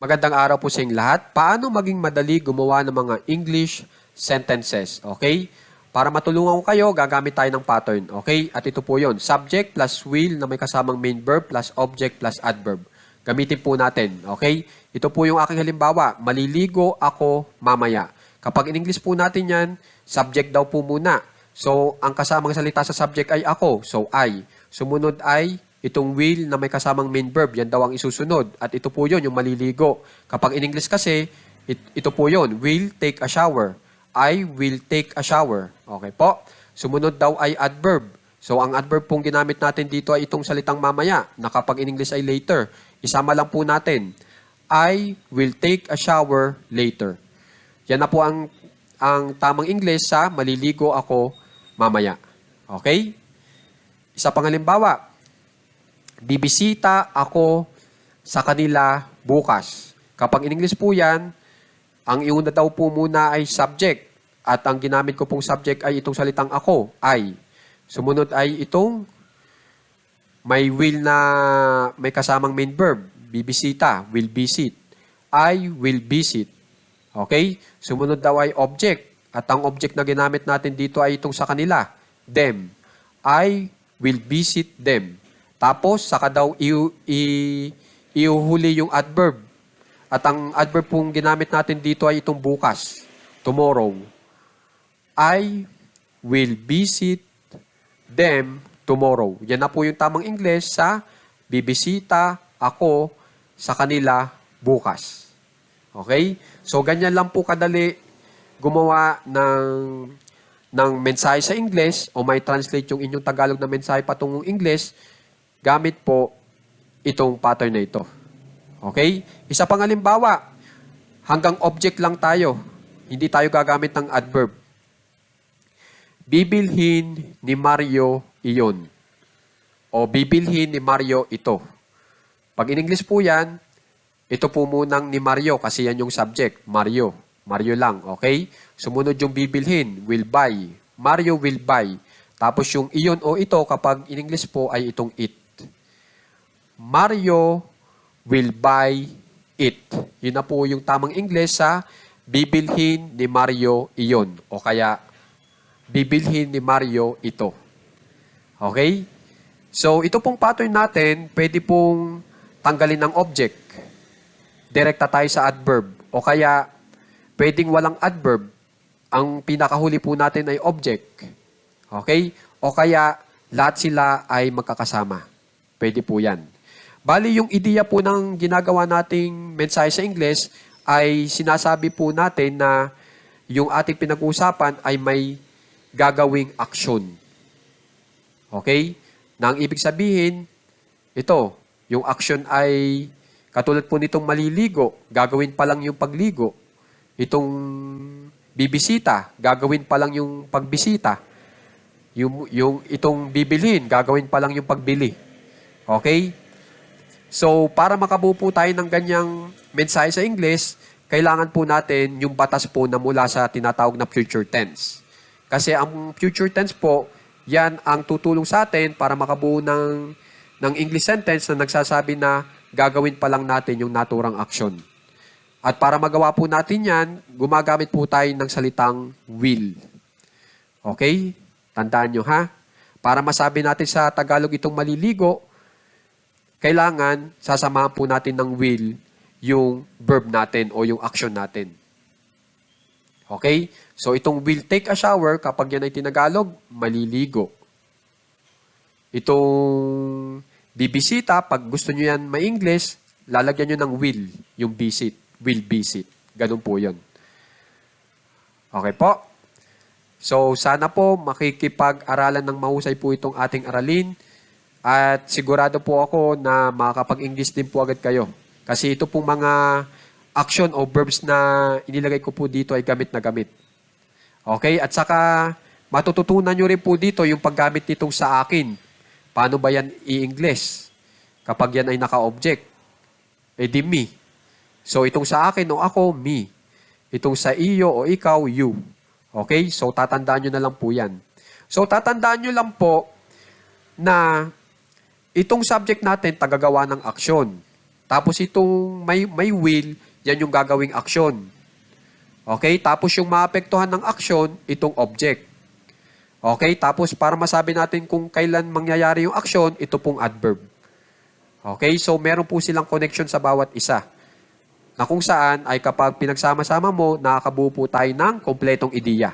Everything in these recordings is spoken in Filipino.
Magandang araw po sa inyong lahat. Paano maging madali gumawa ng mga English sentences? Okay? Para matulungan ko kayo, gagamit tayo ng pattern. Okay? At ito po yon Subject plus will na may kasamang main verb plus object plus adverb. Gamitin po natin. Okay? Ito po yung aking halimbawa. Maliligo ako mamaya. Kapag in English po natin yan, subject daw po muna. So, ang kasamang salita sa subject ay ako. So, I. Sumunod ay itong will na may kasamang main verb. Yan daw ang isusunod. At ito po yon yung maliligo. Kapag in English kasi, it- ito po yon will take a shower. I will take a shower. Okay po? Sumunod daw ay adverb. So, ang adverb pong ginamit natin dito ay itong salitang mamaya, na kapag in English ay later. Isama lang po natin. I will take a shower later. Yan na po ang, ang tamang English sa maliligo ako mamaya. Okay? Isa pang halimbawa, bibisita ako sa kanila bukas. Kapag in English po yan, ang iuna daw po muna ay subject. At ang ginamit ko pong subject ay itong salitang ako, I. Sumunod ay itong may will na may kasamang main verb. Bibisita, will visit. I will visit. Okay? Sumunod daw ay object. At ang object na ginamit natin dito ay itong sa kanila. Them. I will visit them. Tapos, saka daw iuhuli yung adverb. At ang adverb pong ginamit natin dito ay itong bukas. Tomorrow. I will visit them tomorrow. Yan na po yung tamang English sa bibisita ako sa kanila bukas. Okay? So, ganyan lang po kadali gumawa ng ng mensahe sa English o may translate yung inyong Tagalog na mensahe patungong English gamit po itong pattern na ito. Okay? Isa pang halimbawa, hanggang object lang tayo. Hindi tayo gagamit ng adverb. Bibilhin ni Mario iyon. O bibilhin ni Mario ito. Pag in English po yan, ito po munang ni Mario kasi yan yung subject, Mario. Mario lang, okay? Sumunod yung bibilhin, will buy. Mario will buy. Tapos yung iyon o ito kapag in English po ay itong it. Mario will buy it. Yun na po yung tamang English sa bibilhin ni Mario iyon. O kaya bibilhin ni Mario ito. Okay? So, ito pong pattern natin, pwede pong tanggalin ng object. Direkta tayo sa adverb. O kaya, pwedeng walang adverb. Ang pinakahuli po natin ay object. Okay? O kaya, lahat sila ay magkakasama. Pwede po yan. Bali, yung ideya po ng ginagawa nating mensahe sa English ay sinasabi po natin na yung ating pinag-uusapan ay may gagawing aksyon. Okay? Na ang ibig sabihin, ito, yung action ay katulad po nitong maliligo, gagawin pa lang yung pagligo. Itong bibisita, gagawin pa lang yung pagbisita. Yung, yung itong bibilhin, gagawin pa lang yung pagbili. Okay? So, para makabuo tayo ng ganyang mensahe sa English, kailangan po natin yung batas po na mula sa tinatawag na future tense. Kasi ang future tense po, yan ang tutulong sa atin para makabuo ng, ng English sentence na nagsasabi na gagawin pa lang natin yung naturang action. At para magawa po natin yan, gumagamit po tayo ng salitang will. Okay? Tandaan nyo ha? Para masabi natin sa Tagalog itong maliligo, kailangan sasamahan po natin ng will yung verb natin o yung action natin. Okay? So, itong will take a shower, kapag yan ay tinagalog, maliligo. Itong bibisita, pag gusto nyo yan ma-English, lalagyan nyo ng will, yung visit. Will visit. Ganun po yun. Okay po? So, sana po makikipag-aralan ng mahusay po itong ating aralin. At sigurado po ako na makakapag-English din po agad kayo. Kasi ito pong mga action o verbs na inilagay ko po dito ay gamit na gamit. Okay? At saka, matututunan nyo rin po dito yung paggamit nitong sa akin. Paano ba yan i-English? Kapag yan ay naka-object. Eh di me. So, itong sa akin o ako, me. Itong sa iyo o ikaw, you. Okay? So, tatandaan nyo na lang po yan. So, tatandaan nyo lang po na itong subject natin, tagagawa ng aksyon. Tapos itong may, may will, yan yung gagawing aksyon. Okay? Tapos yung maapektuhan ng aksyon, itong object. Okay? Tapos para masabi natin kung kailan mangyayari yung aksyon, ito pong adverb. Okay? So meron po silang connection sa bawat isa. Na kung saan ay kapag pinagsama-sama mo, nakakabuo po tayo ng kompletong ideya.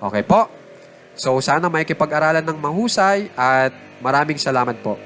Okay po? So sana may kipag-aralan ng mahusay at maraming salamat po.